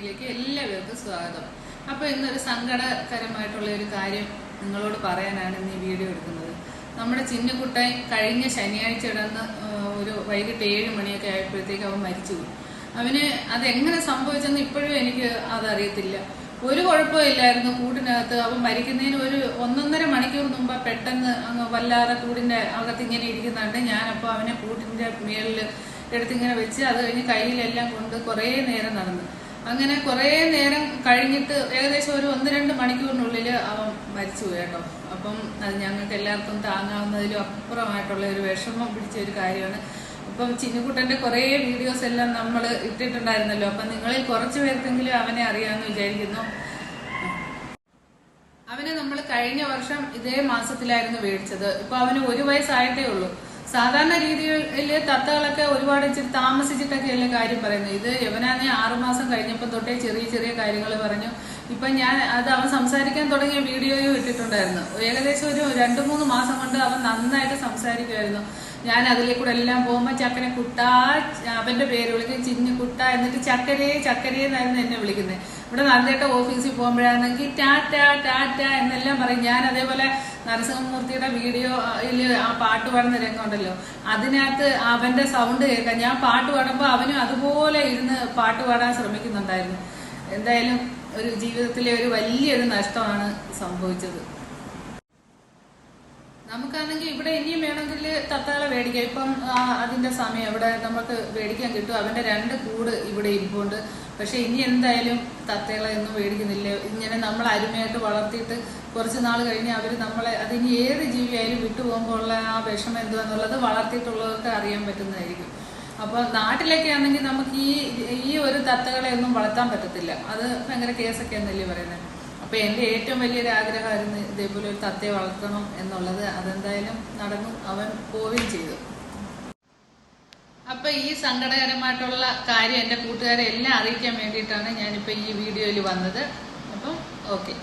വീഡിയോയിലേക്ക് എല്ലാവർക്കും സ്വാഗതം. അപ്പോൾ ഇന്നൊരു സങ്കടകരമായിട്ടുള്ള ഒരു കാര്യം നിങ്ങളോട് പറയാനാണ് ഇന്ന് ഈ വീഡിയോ എടുക്കുന്നത്. നമ്മുടെ ചിന്നക്കുട്ടൻ കഴിഞ്ഞ ശനിയാഴ്ച ഇടന്ന് ഒരു വൈകിട്ട് ഏഴ് മണിയൊക്കെ ആയപ്പോഴത്തേക്ക് അവൻ മരിച്ചുപോയി. അവന് അതെങ്ങനെ സംഭവിച്ചെന്ന് ഇപ്പോഴും എനിക്ക് അതറിയത്തില്ല. ഒരു കുഴപ്പമില്ലായിരുന്നു കൂടിനകത്ത്. അവൻ മരിക്കുന്നതിന് ഒരു ഒന്നൊന്നര മണിക്കൂർ മുമ്പ് പെട്ടെന്ന് അങ്ങ് വല്ലാതെ കൂടിന്റെ അകത്ത് ഇങ്ങനെ ഇരിക്കുന്നുണ്ട്. ഞാനപ്പോൾ അവനെ കൂട്ടിന്റെ മേളിൽ എടുത്തിങ്ങനെ വെച്ച് അത് കഴിഞ്ഞ് കയ്യിലെല്ലാം കൊണ്ട് കുറേ നേരം നടന്നു. അങ്ങനെ കുറേ നേരം കഴിഞ്ഞിട്ട് ഏകദേശം ഒരു ഒന്ന് രണ്ട് മണിക്കൂറിനുള്ളിൽ അവൻ മരിച്ചു കേട്ടോ. അപ്പം അത് ഞങ്ങൾക്ക് എല്ലാവർക്കും താങ്ങാവുന്നതിലും അപ്പുറമായിട്ടുള്ള ഒരു വിഷമം പിടിച്ച ഒരു കാര്യമാണ്. അപ്പം ചിന്നുകുട്ടന്റെ കുറേ വീഡിയോസ് എല്ലാം നമ്മൾ ഇട്ടിട്ടുണ്ടായിരുന്നല്ലോ. അപ്പം നിങ്ങളിൽ കുറച്ച് പേർക്കെങ്കിലും അവനെ അറിയാമെന്ന് വിചാരിക്കുന്നു. അവനെ നമ്മൾ കഴിഞ്ഞ വർഷം ഇതേ മാസത്തിലായിരുന്നു മേടിച്ചത്. ഇപ്പൊ അവന് ഒരു വയസ്സായിട്ടേ ഉള്ളൂ. സാധാരണ രീതിയിൽ തത്തകളൊക്കെ ഒരുപാട് ഇച്ചിരി താമസിച്ചിട്ടൊക്കെയല്ലേ കാര്യം പറയുന്നത്. ഇത് യവനാനെ ആറുമാസം കഴിഞ്ഞപ്പോൾ തൊട്ടേ ചെറിയ ചെറിയ കാര്യങ്ങൾ പറഞ്ഞു. ഇപ്പൊ ഞാൻ അത് അവൻ സംസാരിക്കാൻ തുടങ്ങിയ വീഡിയോയും ഇട്ടിട്ടുണ്ടായിരുന്നു. ഏകദേശം ഒരു രണ്ടു മൂന്ന് മാസം കൊണ്ട് അവൻ നന്നായിട്ട് സംസാരിക്കുമായിരുന്നു ഞാൻ അതിലേക്കൂടെ എല്ലാം പോകുമ്പോൾ ചക്കനെ കുട്ട അവന്റെ പേര് വിളിക്കും ചിന്നു കുട്ട എന്നിട്ട് ചക്കരേ ചക്കരേ എന്നായിരുന്നു എന്നെ വിളിക്കുന്നത് ഇവിടെ നന്ദേട്ട ഓഫീസിൽ പോകുമ്പോഴാണെങ്കിൽ ടാറ്റ ടാറ്റ എന്നെല്ലാം പറയും. ഞാൻ അതേപോലെ നരസിംഹമൂർത്തിയുടെ വീഡിയോയിൽ ആ പാട്ട് പാടുന്ന രംഗമുണ്ടല്ലോ. അതിനകത്ത് അവന്റെ സൗണ്ട് കേൾക്കാം ഞാൻ പാട്ട് പാടുമ്പോൾ അവനും അതുപോലെ ഇരുന്ന് പാട്ട് പാടാൻ ശ്രമിക്കുന്നുണ്ടായിരുന്നു. എന്തായാലും ഒരു ജീവിതത്തിലെ ഒരു വലിയൊരു നഷ്ടമാണ് സംഭവിച്ചത്. നമുക്കാണെങ്കിൽ ഇവിടെ ഇനിയും വേണമെങ്കിൽ തത്തകളെ മേടിക്കാം. ഇപ്പം അതിന്റെ സമയം ഇവിടെ നമുക്ക് മേടിക്കാൻ കിട്ടും. അവന്റെ രണ്ട് കൂട് ഇവിടെ ഇരിപ്പുണ്ട്. പക്ഷെ ഇനി എന്തായാലും തത്തകളെ ഒന്നും മേടിക്കുന്നില്ല. ഇങ്ങനെ നമ്മൾ അരുമയായിട്ട് വളർത്തിയിട്ട് കുറച്ച് നാൾ കഴിഞ്ഞ് അവർ നമ്മളെ അതിനി ഏത് ജീവിയായാലും വിട്ടു പോകുമ്പോൾ ഉള്ള ആ വിഷമം എന്തുവാന്നുള്ളത് വളർത്തിയിട്ടുള്ളവർക്ക് അറിയാൻ പറ്റുന്നതായിരിക്കും. അപ്പൊ നാട്ടിലൊക്കെ ആണെങ്കിൽ നമുക്ക് ഈ ഈ ഒരു തത്തകളെ ഒന്നും വളർത്താൻ പറ്റത്തില്ല. അത് ഭയങ്കര കേസൊക്കെ എന്നല്ലേ പറയുന്നത്. അപ്പൊ എന്റെ ഏറ്റവും വലിയൊരു ആഗ്രഹമായിരുന്നു ഇതേപോലെ ഒരു തത്തയെ വളർത്തണം എന്നുള്ളത്. അതെന്തായാലും നടന്നു. അവൻ പോവുകയും ചെയ്തു. അപ്പൊ ഈ സങ്കടകരമായിട്ടുള്ള കാര്യം എന്റെ കൂട്ടുകാരെ എല്ലാം അറിയിക്കാൻ വേണ്ടിയിട്ടാണ് ഞാനിപ്പോ ഈ വീഡിയോയിൽ വന്നത്. അപ്പം ഓക്കെ.